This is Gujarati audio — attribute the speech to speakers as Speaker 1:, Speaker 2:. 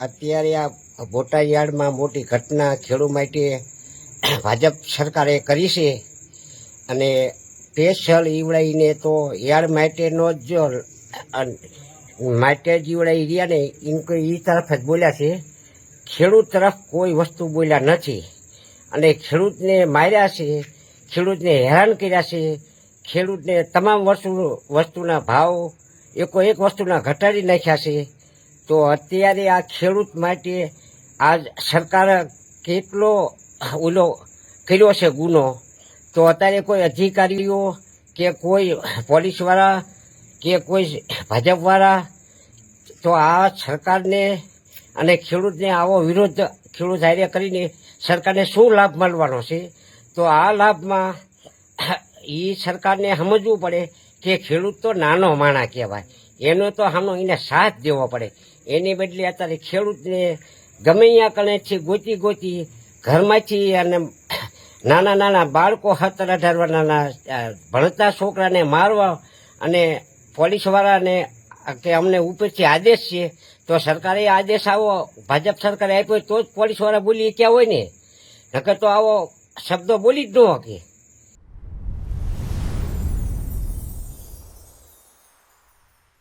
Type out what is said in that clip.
Speaker 1: અત્યારે આ બોટાયાર્ડમાં મોટી ઘટના ખેડૂ માટે ભાજપ સરકારે કરી છે અને સ્પેશિયલ ઈવડાઈને તો યાર્ડ માટેનો જ માટે જ ઈવડાઈ રહ્યા ને એ તરફ જ બોલ્યા છે. ખેડૂત તરફ કોઈ વસ્તુ બોલ્યા નથી. અને ખેડૂતને માર્યા છે, ખેડૂતને હેરાન કર્યા છે. ખેડૂતને તમામ વસ્તુ, વસ્તુના ભાવ, એકો એક વસ્તુના ઘટાડી નાખ્યા છે. તો અત્યારે આ ખેડૂત માટે આ સરકારે કેટલો ઓલો કર્યો છે ગુનો? તો અત્યારે કોઈ અધિકારીઓ કે કોઈ પોલીસવાળા કે કોઈ ભાજપવાળા, તો આ સરકારને અને ખેડૂતને આવો વિરોધ ખેડૂત હારે કરીને સરકારને શું લાભ મળવાનો છે? તો આ લાભમાં એ સરકારને સમજવું પડે કે ખેડૂત તો નાનો માણા કહેવાય. એનો તો હાનો એને સાથ દેવો પડે. એની બદલે અત્યારે ખેડૂતને ગમે ત્યાં કણેથી ગોતી ગોતી ઘરમાંથી અને નાના નાના બાળકો સત્તર અઢાર વર્ષના ભણતા છોકરાને મારવા અને પોલીસવાળાને કે અમને ઉપરથી આદેશ છે, તો સરકારે આદેશ આવો, ભાજપ સરકારે આપ્યો તો જ પોલીસવાળા બોલી ક્યાં હોય ને? નકર તો આવો શબ્દો બોલી જ ન શકે.